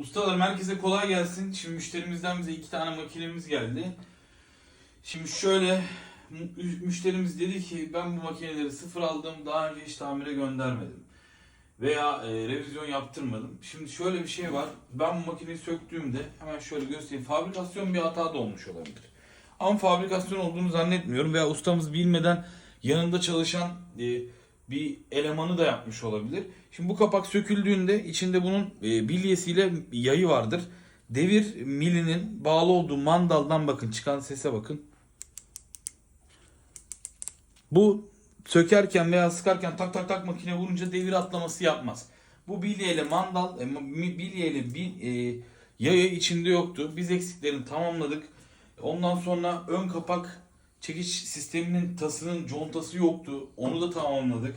Ustalar herkese kolay gelsin. Şimdi müşterimizden bize iki tane makinemiz geldi. Şimdi şöyle mü- müşterimiz dedi ki ben bu makineleri sıfır aldım daha önce hiç tamire göndermedim. Veya e, revizyon yaptırmadım. Şimdi şöyle bir şey var. Ben bu makineyi söktüğümde hemen şöyle göstereyim. Fabrikasyon bir hata da olmuş olabilir. Ama fabrikasyon olduğunu zannetmiyorum. Veya ustamız bilmeden yanında çalışan e, bir elemanı da yapmış olabilir. Şimdi bu kapak söküldüğünde içinde bunun e, bilyesiyle yayı vardır. Devir milinin bağlı olduğu mandaldan bakın çıkan sese bakın. Bu sökerken veya sıkarken tak tak tak makine vurunca devir atlaması yapmaz. Bu bilyeyle mandal, e, bilyeyle bir e, yayı içinde yoktu. Biz eksiklerini tamamladık. Ondan sonra ön kapak çekiş sisteminin tasının contası yoktu. Onu da tamamladık.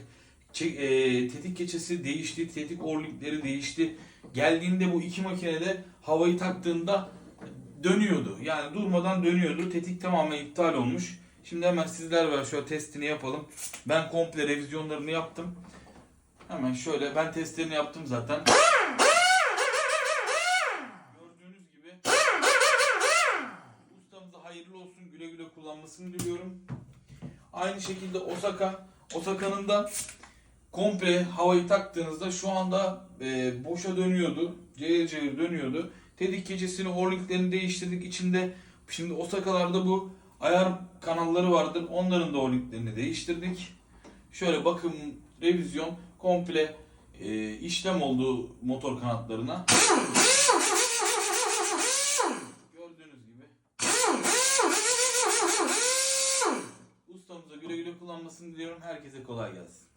Çek, e, tetik keçesi değişti, tetik orlikleri değişti. Geldiğinde bu iki makinede havayı taktığında dönüyordu. Yani durmadan dönüyordu. Tetik tamamen iptal olmuş. Şimdi hemen sizler ver şöyle testini yapalım. Ben komple revizyonlarını yaptım. Hemen şöyle ben testlerini yaptım zaten. Hayırlı olsun güle güle kullanmasını diliyorum. Aynı şekilde Osaka. Osaka'nın da komple havayı taktığınızda şu anda e, boşa dönüyordu. Cayır cayır dönüyordu. Tedik gecesini orliklerini değiştirdik. İçinde şimdi Osaka'larda bu ayar kanalları vardır. Onların da orliklerini değiştirdik. Şöyle bakım, revizyon komple e, işlem oldu motor kanatlarına. Gördüğünüz gibi. Ustamıza güle güle kullanmasını diliyorum. Herkese kolay gelsin.